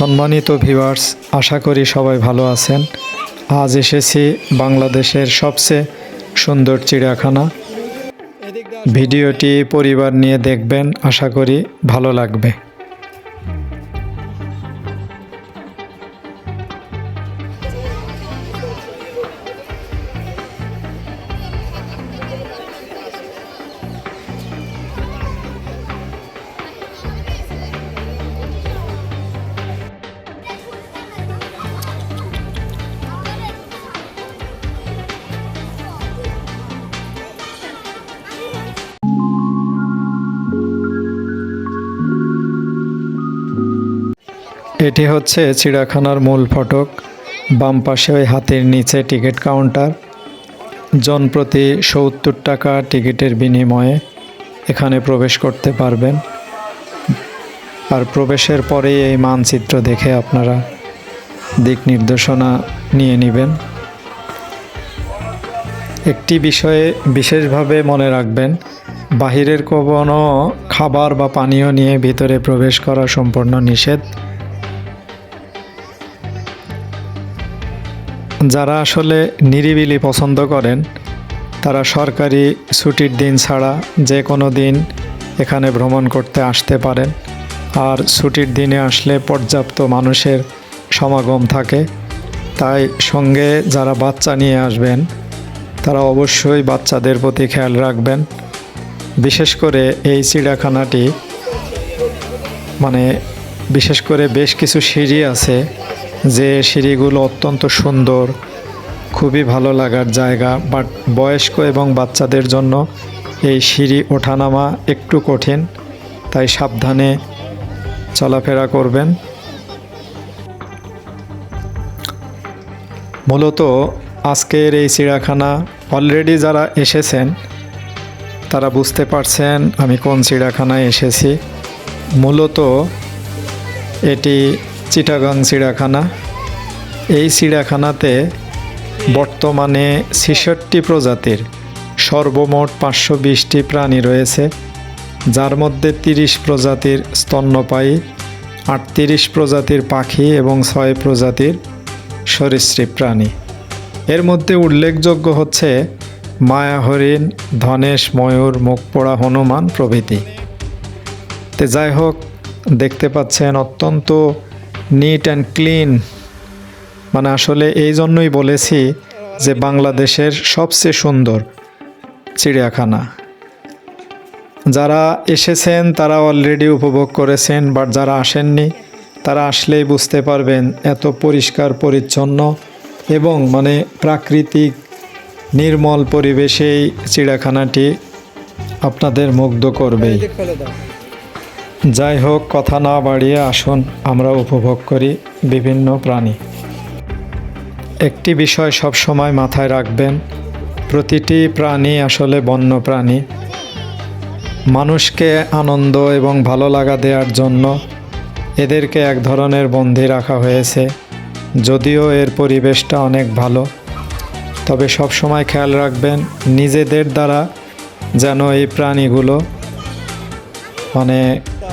সম্মানিত ভিউয়ার্স, আশা করি সবাই ভালো আছেন। আজ এসেছি বাংলাদেশের সবচেয়ে সুন্দর চিড়িয়াখানা। ভিডিওটি পরিবার নিয়ে দেখবেন, আশা করি ভালো লাগবে। এটি হচ্ছে চিড়িয়াখানার মূল ফটক। বাম পাশে ওই হাতির নিচে টিকিট কাউন্টার। জনপ্রতি সত্তর টাকা টিকিটের বিনিময়ে এখানে প্রবেশ করতে পারবেন। আর প্রবেশের পরেই এই মানচিত্র দেখে আপনারা দিক নির্দেশনা নিয়ে নেবেন। একটি বিষয়ে বিশেষভাবে মনে রাখবেন, বাহিরের কোনো খাবার বা পানীয় নিয়ে ভিতরে প্রবেশ করা সম্পূর্ণ নিষেধ। যারা আসলে নিরিবিলি পছন্দ করেন, তারা সরকারি ছুটির দিন ছাড়া যে কোনো দিন এখানে ভ্রমণ করতে আসতে পারেন। আর ছুটির দিনে আসলে পর্যাপ্ত মানুষের সমাগম থাকে। তাই সঙ্গে যারা বাচ্চা নিয়ে আসবেন, তারা অবশ্যই বাচ্চাদের প্রতি খেয়াল রাখবেন। বিশেষ করে এই চিড়িয়াখানাটি মানে বিশেষ করে বেশ কিছু সিঁড়ি আছে যে সিঁড়িগুলো অত্যন্ত সুন্দর, খুবই ভালো লাগার জায়গা, বাট বয়স্ক এবং বাচ্চাদের জন্য এই সিঁড়ি ওঠানামা একটু কঠিন, তাই সাবধানে চলাফেরা করবেন। মূলত আজকের এই চিড়িয়াখানা অলরেডি যারা এসেছেন, তারা বুঝতে পারছেন আমি কোন চিড়িয়াখানায় এসেছি। মূলত এটি চিটাগাং চিড়িয়াখানা। এই চিড়িয়াখানাতে বর্তমানে ছেষট্টি প্রজাতির সর্বমোট পাঁচশো বিশটি প্রাণী রয়েছে, যার মধ্যে তিরিশ প্রজাতির স্তন্যপায়ী, আটত্রিশ প্রজাতির পাখি এবং ছয় প্রজাতির সরীসৃপ প্রাণী। এর মধ্যে উল্লেখযোগ্য হচ্ছে মায়া হরিণ, ধনেশ, ময়ূর, মুখপোড়া, হনুমান প্রভৃতি। তে যাই হোক, দেখতে পাচ্ছেন অত্যন্ত নিট অ্যান্ড ক্লিন মানে আসলে এই জন্যই বলেছি যে বাংলাদেশের সবচেয়ে সুন্দর চিড়িয়াখানা। যারা এসেছেন, তারা অলরেডি উপভোগ করেছেন বাট যারা আসেননি, তারা আসলেই বুঝতে পারবেন এত পরিষ্কার, পরিচ্ছন্ন এবং মানে প্রাকৃতিক নির্মল পরিবেশেই চিড়িয়াখানাটি আপনাদের মুগ্ধ করবেই। যাই হোক কথা না বাড়িয়ে আসুন, আমরা উপভোগ করি বিভিন্ন প্রাণী। একটি বিষয় সব সময় মাথায় রাখবেন, প্রতিটি প্রাণী আসলে বন্য প্রাণী। মানুষকে আনন্দ এবং ভালো লাগা দেওয়ার জন্য এদেরকে এক ধরনের বন্দি রাখা হয়েছে, যদিও এর পরিবেশটা অনেক ভালো। তবে সব সময় খেয়াল রাখবেন, নিজেদের দ্বারা যেন এই প্রাণীগুলো মানে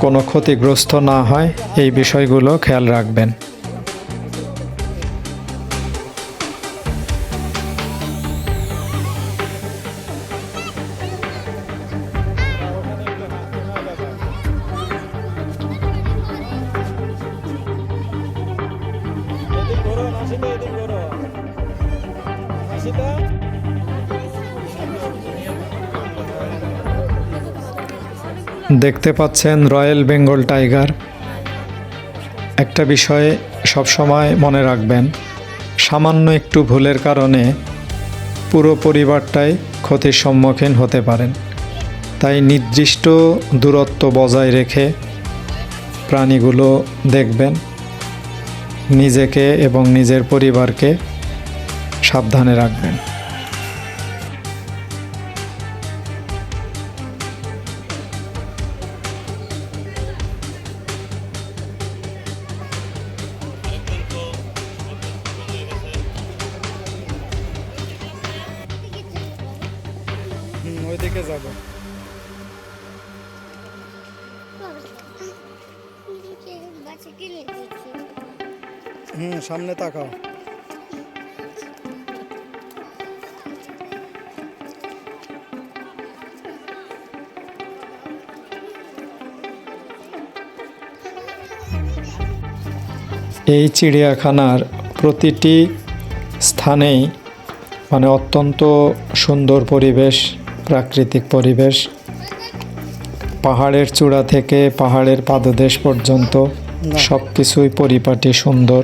কোনো ক্ষতিগ্রস্ত না হয় এই বিষয়গুলো খেয়াল রাখবেন। দেখতে পাচ্ছেন রয়্যাল বেঙ্গল টাইগার। একটা বিষয়ে সবসময় মনে রাখবেন, সামান্য একটু ভুলের কারণে পুরো পরিবারটাই ক্ষতির সম্মুখীন হতে পারেন। তাই নির্দিষ্ট দূরত্ব বজায় রেখে প্রাণীগুলো দেখবেন, নিজেকে এবং নিজের পরিবারকে সাবধানে রাখবেন। ওইদিকে যাব। হুম সামনে তাকাও। এই চিড়িয়াখানার প্রতিটি স্থানেই মানে অত্যন্ত সুন্দর পরিবেশ প্রাকৃতিক পরিবেশ। পাহাড়ের চূড়া থেকে পাহাড়ের পাদদেশ পর্যন্ত সব কিছুই পরিপাটি সুন্দর।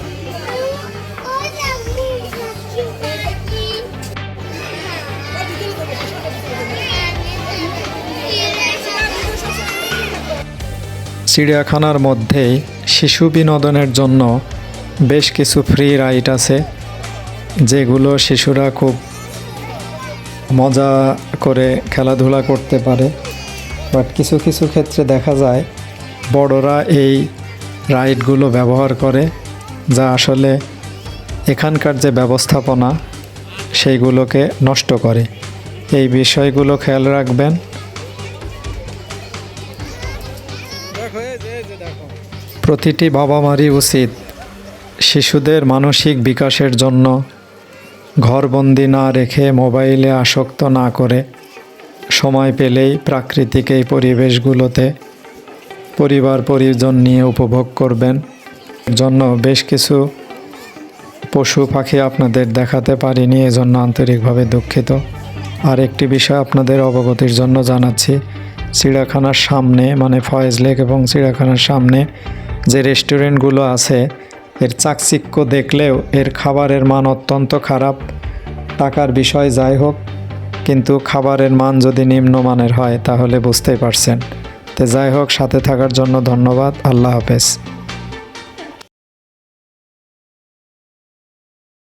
চিড়িয়াখানার মধ্যেই শিশু বিনোদনের জন্য বেশ কিছু ফ্রি রাইড আছে, যেগুলো শিশুরা খুব মজা করে খেলাধুলা করতে পারে। বাট কিছু কিছু ক্ষেত্রে দেখা যায়, বড়রা এই রাইডগুলো ব্যবহার করে, যা আসলে এখানকার যে ব্যবস্থাপনা, সেইগুলোকে নষ্ট করে। এই বিষয়গুলো খেয়াল রাখবেন। প্রতিটি বাবা মারই উচিত শিশুদের মানসিক বিকাশের জন্য ঘরবন্দি না রেখে মোবাইলে আসক্ত না করে সময় পেলেই প্রাকৃতিক এই পরিবেশগুলোতে পরিবার পরিজন নিয়ে উপভোগ করবেন। জন্য বেশ কিছু পশু পাখি আপনাদের দেখাতে পারিনি, এজন্য আন্তরিকভাবে দুঃখিত। আর একটি বিষয় আপনাদের অবগতির জন্য জানাচ্ছি, চিড়িয়াখানার সামনে মানে ফয়েজ লেক এবং চিড়িয়াখানার সামনে যে রেস্টুরেন্টগুলো আছে, এর চাকচিক্য দেখলেও এর খাবারের মান অত্যন্ত খারাপ। টাকার বিষয় যাই হোক, কিন্তু খাবারের মান যদি নিম্নমানের হয়, তাহলে বুঝতেই পারছেন। তো যাই হোক, সাথে থাকার জন্য ধন্যবাদ। আল্লাহ হাফেজ।